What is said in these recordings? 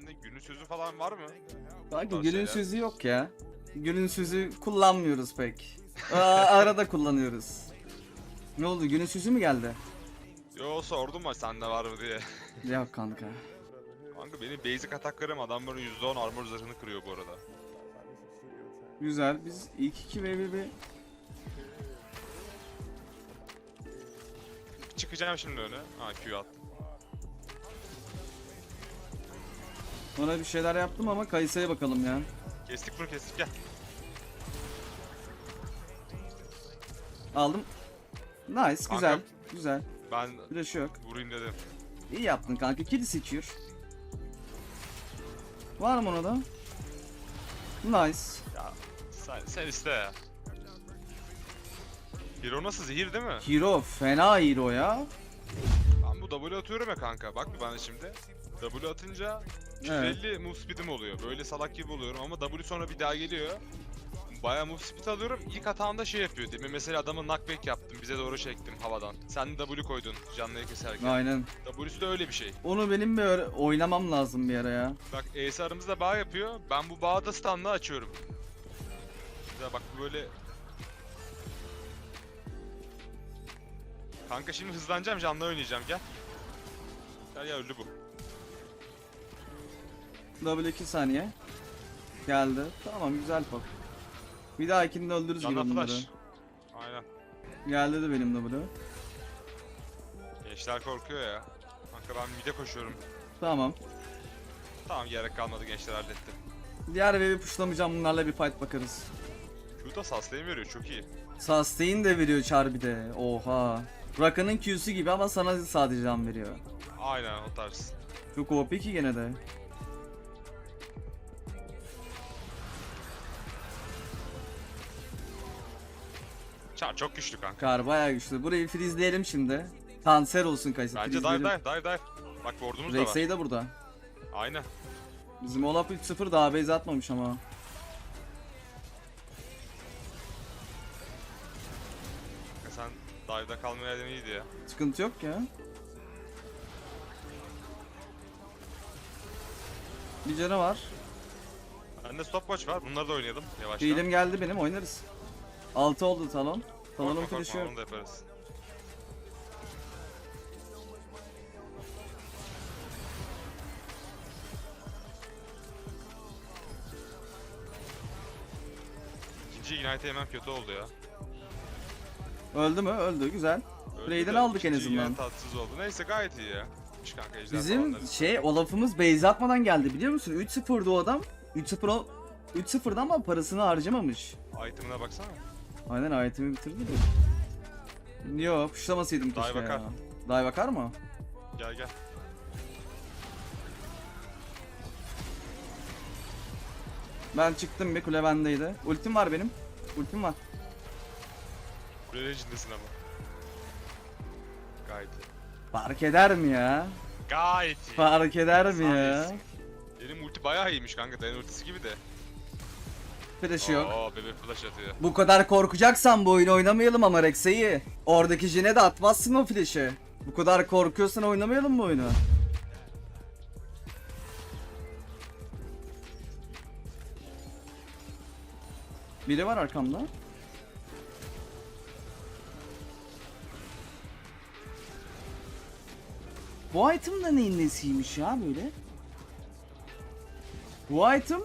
sende günün sözü falan var mı? Kanka günün şeyler. sözü yok ya. Günün sözü kullanmıyoruz pek. Aa, arada kullanıyoruz. Ne oldu günün sözü mü geldi? Yo sordum ya sende var mı diye. Yok kanka. Kanka benim basic ataklarım adamların %10 armor zırhını kırıyor bu arada. Güzel biz ilk 2 ve 1 bir Çıkacağım şimdi öne. Ha Q attım. Ona bir şeyler yaptım ama Kayısı'ya bakalım ya. Kestik bunu kestik gel. Aldım. Nice güzel. Güzel. Ben Flash yok. vurayım dedim. İyi yaptın kanka. Kili seçiyor. Var mı ona da? Nice. Ya sen, sen iste ya. Hero nasıl zehir değil mi? Hero fena hero ya. Ben bu W atıyorum ya kanka. Bak bir bana şimdi. W atınca 150 move speed'im oluyor. Böyle salak gibi oluyorum ama W sonra bir daha geliyor. Bayağı move speed alıyorum. İlk hatamda şey yapıyor. Demin mesela adamı knockback yaptım. Bize doğru çektim havadan. Sen de W koydun canlıyı keserken. Aynen. W'su da öyle bir şey. Onu benim bir öğre- oynamam lazım bir ara ya. Bak Ace aramızda bağ yapıyor. Ben bu bağı da stun'la açıyorum. Güzel bak bu böyle... Kanka şimdi hızlanacağım canlı oynayacağım gel. Gel ya öldü bu. Double 2 saniye. Geldi. Tamam güzel pop. Bir dahakinde öldürürüz gibi Canlı bunları. flash. Aynen. Geldi de benim W. Gençler korkuyor ya. Kanka ben mide koşuyorum. Tamam. Tamam gerek kalmadı gençler halletti. Diğer wave'i pushlamayacağım bunlarla bir fight bakarız. Q da sustain veriyor çok iyi. Sustain de veriyor Char bir de. Oha. Raka'nın Q'su gibi ama sana sadece can veriyor. Aynen o tarz. Çok OP ki gene de. Çar çok güçlü kanka. Kar bayağı güçlü. Burayı freezeleyelim şimdi. Kanser olsun Kayısı. Bence dive dive dive dive. Bak ward'umuz da var. Rexey de burada. Aynen. Bizim Olaf 3-0 daha base atmamış ama. Kanka sen dive'da kalmayaydın iyiydi ya. Sıkıntı yok ya. Bir canı var. Bende stopwatch var. Bunları da oynayalım yavaştan. Fiilim geldi benim oynarız. 6 oldu talon. Talon'un korkma, flash'ı yok. Onu da yaparız. İkinci ignite yemem kötü oldu ya. Öldü mü? Öldü. Güzel. Öldü Play'den de aldık en ikinci azından. ignite tatsız oldu. Neyse gayet iyi ya. Çık kanka ejder Bizim falanları. şey Olaf'ımız base atmadan geldi biliyor musun? 3-0'dı o adam. 3-0 o- 3-0'da ama parasını harcamamış. Item'ına baksana. Aynen itemi bitirdi de. Yo puşlamasaydım Dive keşke bakar. ya. Dive bakar mı? Gel gel. Ben çıktım bir kule bendeydi. Ultim var benim. Ultim var. Kule içindesin ama. Gayet iyi. Fark eder mi ya? Gayet iyi. Fark eder mi ya? Benim ulti bayağı iyiymiş kanka. Dayan ultisi gibi de. Flash'ı yok. Oo bebe flash atıyor. Bu kadar korkacaksan bu oyunu oynamayalım ama Rex'e'yi. Oradaki jine de atmazsın o flash'ı. Bu kadar korkuyorsan oynamayalım bu oyunu. Biri var arkamda. Bu item da neyin nesiymiş ya böyle? Bu item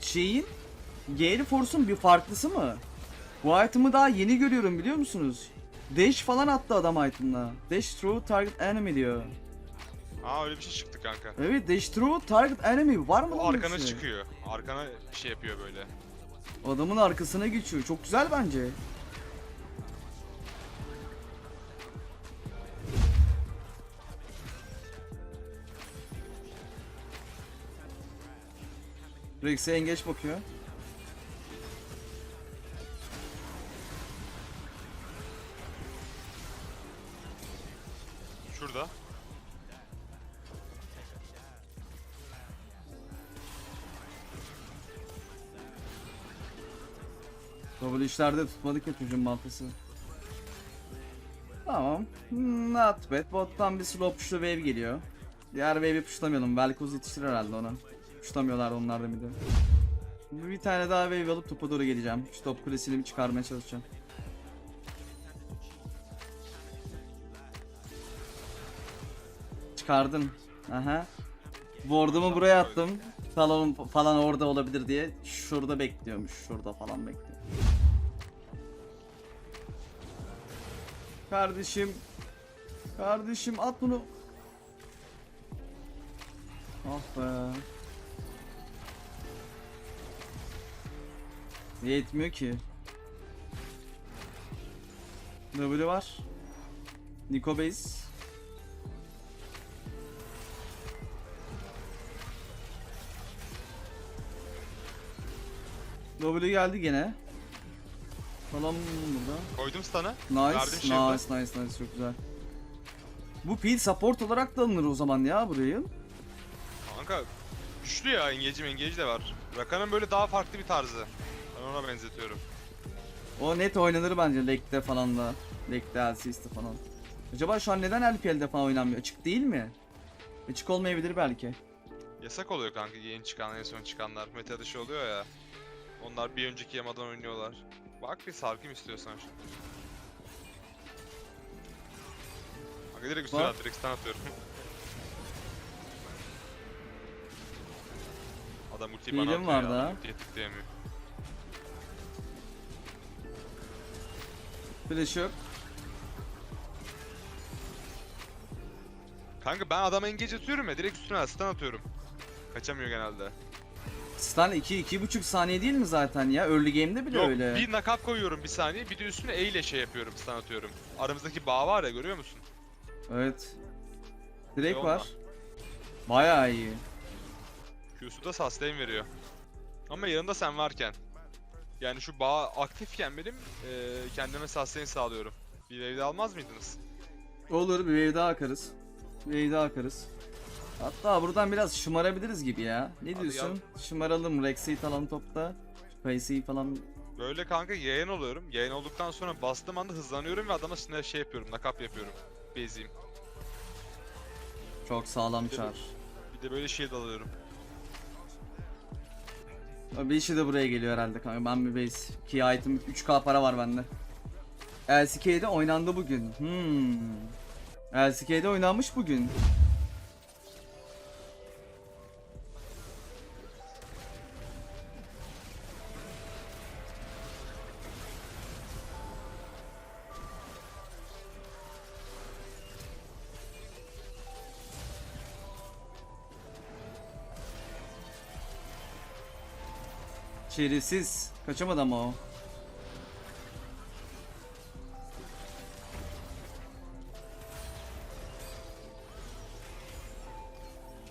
şeyin Gale Force'un bir farklısı mı? Bu item'ı daha yeni görüyorum biliyor musunuz? Dash falan attı adam item'la. Dash through target enemy diyor. Aa öyle bir şey çıktı kanka. Evet dash through target enemy var mı O arkana birisi? çıkıyor. Arkana şey yapıyor böyle. Adamın arkasına geçiyor. Çok güzel bence. Rex'e engeç bakıyor. Double işlerde tutmadık ya çocuğun baltası. Tamam. Not bad. Bottan bir slow push'lu wave geliyor. Diğer wave'i puşlamayalım. Velkoz yetiştirir herhalde ona. Puşlamıyorlar onlar da bir bir tane daha wave alıp topa doğru geleceğim. Şu top kulesini bir çıkarmaya çalışacağım. Çıkardın. Aha. Board'umu buraya attım. Falan falan orada olabilir diye. Şurada bekliyormuş. Şurada falan bekliyor. Kardeşim. Kardeşim at bunu. Ah be. Yetmiyor ki. W var. Nico base. W geldi gene. Falan burada. Koydum stun'ı. Nice, Verdim shield'ı. nice, nice, nice, çok güzel. Bu pil support olarak da alınır o zaman ya burayı. Kanka güçlü ya engage engage de var. Rakan'ın böyle daha farklı bir tarzı. Ben ona benzetiyorum. O net oynanır bence Lake'de falan da. Lake'de LCS'de falan. Acaba şu an neden LPL'de falan oynanmıyor? Açık değil mi? Açık olmayabilir belki. Yasak oluyor kanka yeni çıkan en son çıkanlar. Meta dışı oluyor ya. Onlar bir önceki yamadan oynuyorlar. Bak bir sarkım istiyorsan şimdi. Kanka direkt üstüne Bak. at, direkt stun atıyorum. Adam ultiyi bana Heal'im atıyor var ya, daha. adam ultiye tıklayamıyor. Flash yok. Kanka ben adama engage atıyorum ya direkt üstüne stun atıyorum. Kaçamıyor genelde. Stun 2 2,5 saniye değil mi zaten ya? Early game'de bile Yok öyle. bir knockup koyuyorum bir saniye bir de üstüne E ile şey yapıyorum stun atıyorum. Aramızdaki bağ var ya görüyor musun? Evet. Direkt Şey var. Bayağı iyi. Q'su da sustain veriyor. Ama yanında sen varken. Yani şu bağ aktifken benim eee kendime sustain sağlıyorum. Bir evde almaz mıydınız? Olur bir wave daha akarız. Bir wave daha akarız. Hatta buradan biraz şımarabiliriz gibi ya. Ne Hadi diyorsun? Şımaralım Rex'i falan topta. Kayısıyı falan Böyle kanka yayın oluyorum. Yayın olduktan sonra bastığım anda hızlanıyorum ve adama sinir şey yapıyorum, nakap yapıyorum. Beziyim. çok sağlam çar. Bir de böyle shield alıyorum. Bir işi de buraya geliyor herhalde kanka. Ben bir base. Key item 3k para var bende. LCK'de oynandı bugün. Hmm. LCK'de oynanmış bugün. Şerefsiz. Kaçamadı ama o.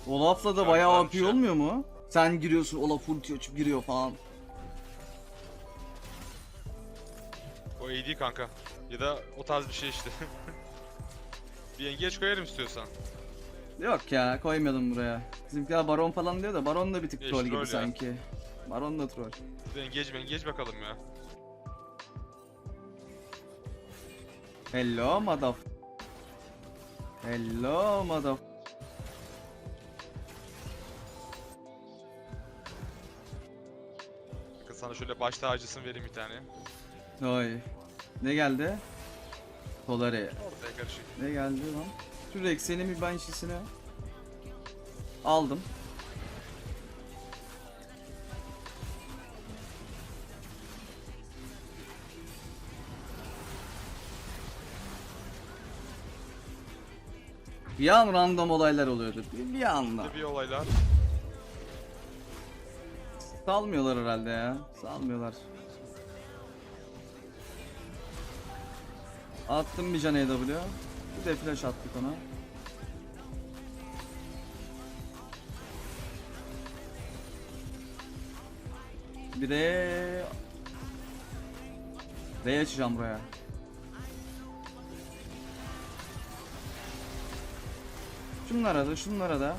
Olaf'la da bayağı AP olmuyor mu? Sen giriyorsun Olaf ulti açıp giriyor falan. O AD kanka. Ya da o tarz bir şey işte. bir engage koyarım istiyorsan. Yok ya koymayalım buraya. Bizimkiler Baron falan diyor da Baron da bir tık Geç troll gibi troll ya. sanki. Baron da troll. Bir de engage engage bakalım ya. Hello madaf. Hello madaf. Bakın sana şöyle baş tacısını vereyim bir tane. Oy. Ne geldi? Polari. Ortaya karışık. Ne geldi lan? Şu Rex'in bir banshesine aldım. Bir an random olaylar oluyordu. Bir, bir anda. Bir olaylar. Salmıyorlar herhalde ya. Salmıyorlar. Attım bir can AW. Bir de flash attık ona. Bir de R açacağım buraya. Şunlara da şunlara da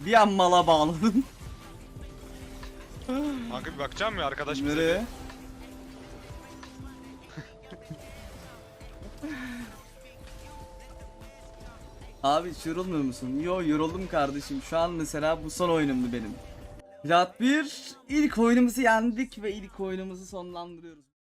Bir an mala bağladım. Kanka bir bakacağım ya arkadaş bize. Nereye? Abi yorulmuyor musun? Yo yoruldum kardeşim. Şu an mesela bu son oyunumdu benim. Plat 1 ilk oyunumuzu yendik ve ilk oyunumuzu sonlandırıyoruz.